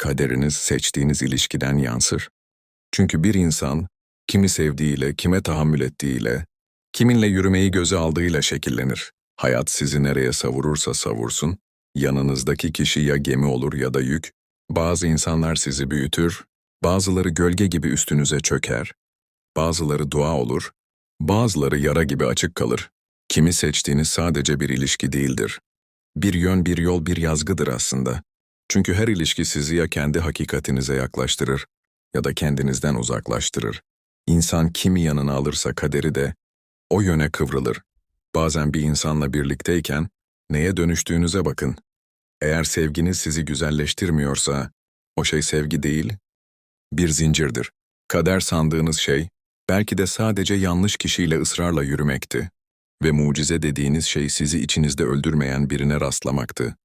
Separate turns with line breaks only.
kaderiniz seçtiğiniz ilişkiden yansır. Çünkü bir insan, kimi sevdiğiyle, kime tahammül ettiğiyle, kiminle yürümeyi göze aldığıyla şekillenir. Hayat sizi nereye savurursa savursun, yanınızdaki kişi ya gemi olur ya da yük, bazı insanlar sizi büyütür, bazıları gölge gibi üstünüze çöker, bazıları dua olur, bazıları yara gibi açık kalır. Kimi seçtiğiniz sadece bir ilişki değildir. Bir yön, bir yol, bir yazgıdır aslında. Çünkü her ilişki sizi ya kendi hakikatinize yaklaştırır ya da kendinizden uzaklaştırır. İnsan kimi yanına alırsa kaderi de o yöne kıvrılır. Bazen bir insanla birlikteyken neye dönüştüğünüze bakın. Eğer sevginiz sizi güzelleştirmiyorsa o şey sevgi değil, bir zincirdir. Kader sandığınız şey belki de sadece yanlış kişiyle ısrarla yürümekti ve mucize dediğiniz şey sizi içinizde öldürmeyen birine rastlamaktı.